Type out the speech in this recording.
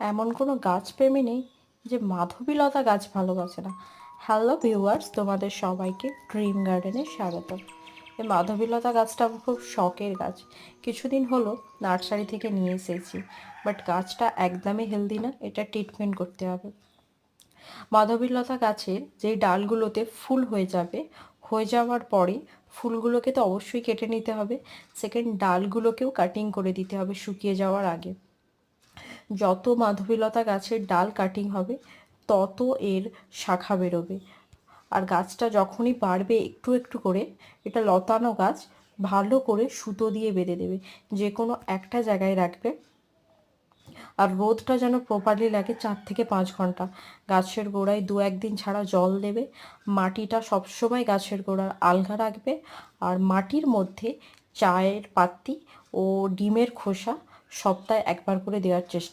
এমন কোনো গাছপ্রেমী নেই যে মাধবীলতা গাছ ভালোবাসে না। হ্যালো ভিউয়ার্স তোমাদের সবাইকে ড্রিম গার্ডেনে স্বাগত এই মাধবীলতা গাছটা খুব শখের গাছ। কিছুদিন হলো নার্সারি থেকে নিয়ে এসেছি বাট গাছটা একদমই হেলদি না, এটা ট্রিটমেন্ট করতে হবে। মাধবীলতা গাছের যেই ডালগুলোতে ফুল হয়ে যাবে, হয়ে যাওয়ার পরে ফুলগুলোকে তো অবশ্যই কেটে নিতে হবে। সেকেন্ড ডালগুলোকেও কাটিং করে দিতে হবে শুকিয়ে যাওয়ার আগে। যত মাধবীলতা গাছের ডাল কাটিং হবে, তত এর শাখা বেরোবে। আর গাছটা যখনই বাড়বে একটু একটু করে, এটা লতানো গাছ ভালো করে সুতো দিয়ে বেঁধে দেবে। যে কোনো একটা জায়গায় রাখবে। আর রোদটা যেন প্রপারলি লাগে চার থেকে পাঁচ ঘণ্টা। গাছের গোড়ায় দু একদিন ছাড়া জল দেবে। মাটিটা সবসময় গাছের গোড়ার আলগা রাখবে। আর মাটির মধ্যে চায়ের পাত্তি ও ডিমের খোসা সপ্তাহে একবার করে দেওয়ার চেষ্টা